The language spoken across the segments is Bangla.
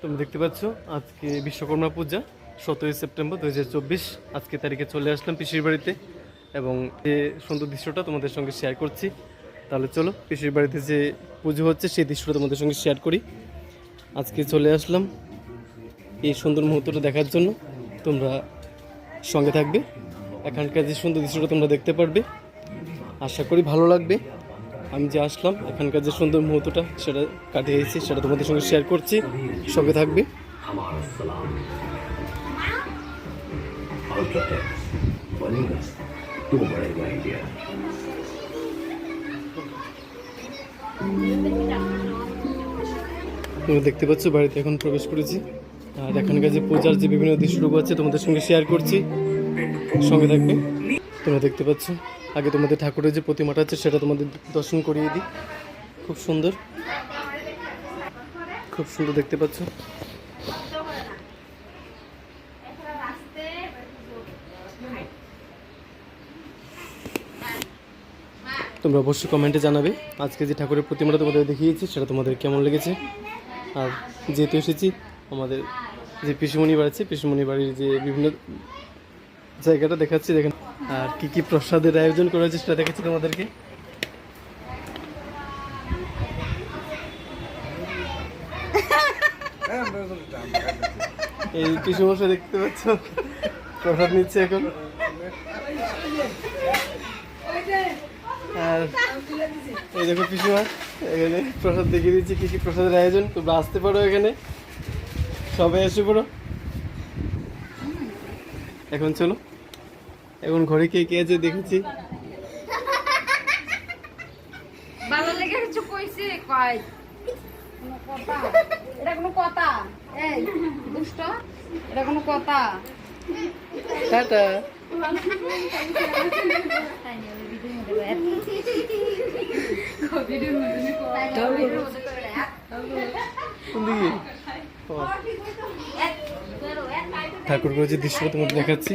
তুমি দেখতে পাচ্ছ, আজকে বিশ্বকর্মা পূজা, সতেরোই সেপ্টেম্বর দু হাজার চব্বিশ। আজকে তারিখে চলে আসলাম পিসির বাড়িতে এবং যে সুন্দর দৃশ্যটা তোমাদের সঙ্গে শেয়ার করছি, তাহলে চলো পিসির বাড়িতে যে পুজো হচ্ছে সেই দৃশ্যটা তোমাদের সঙ্গে শেয়ার করি। আজকে চলে আসলাম এই সুন্দর মুহূর্তটা দেখার জন্য। তোমরা সঙ্গে থাকবে। এখানকার যে সুন্দর দৃশ্যটা তোমরা দেখতে পারবে। আশা করি ভালো লাগবে। আমি যে আসলাম, এখানকার যে সুন্দর মুহূর্তটা, সেটা কাটিয়ে এসেছি সেটা তোমাদের সঙ্গে শেয়ার করছি। সঙ্গে থাকবে। তোমরা দেখতে পাচ্ছ, বাড়িতে এখন প্রবেশ করেছি। আর এখানকার যে পূজার যে বিভিন্ন দৃশ্যরূপ আছে, তোমাদের সঙ্গে শেয়ার করছি। সঙ্গে থাকবে। তোমরা দেখতে পাচ্ছ আগে তোমাদের ঠাকুরের যে প্রতিমাটা আছে সেটা তোমাদের দর্শন করিয়ে দিই। খুব সুন্দর। খুব সুন্দর দেখতে পাচ্ছ। তোমরা অবশ্যই কমেন্টে জানাবে আজকে যে ঠাকুরের প্রতিমাটা তোমাদের দেখিয়েছি, সেটা তোমাদের কেমন লেগেছে। আর যেহেতু এসেছি, আমাদের যে পিসুমণি বাড়ি আছে পিসুমণি বাড়ির যে বিভিন্ন জায়গাটা দেখাচ্ছি, দেখেন। আর কি কি প্রসাদের আয়োজন করা হয়েছে সেটা দেখাচ্ছি তোমাদেরকে। এই কিছু পিসুমশাই দেখতে পাচ্ছ? প্রসাদ নিচ্ছে এখন। আর এই দেখো পিসিমা, এখানে প্রসাদ দেখিয়ে দিচ্ছি, কি কি প্রসাদের আয়োজন। তোমরা আসতে পারো এখানে। সবাই এসে পড়ো। এখন চলো। এখন ঘরে কে কে আছে দেখেছি লেগে কিছু কইছে? কয়? কথা? এটা কোনো কথা? এই দুষ্ট? এটা কোনো কথা? টাটা। ঠাকুরগুলো যে দৃশ্য তোমাদের দেখাচ্ছি।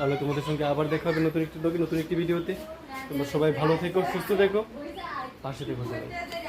তাহলে তোমাদের সঙ্গে আবার দেখা হবে নতুন একটি নতুন একটি ভিডিওতে। তোমরা সবাই ভালো থেকো, সুস্থ থেকো। পাশে থেকো সবাই।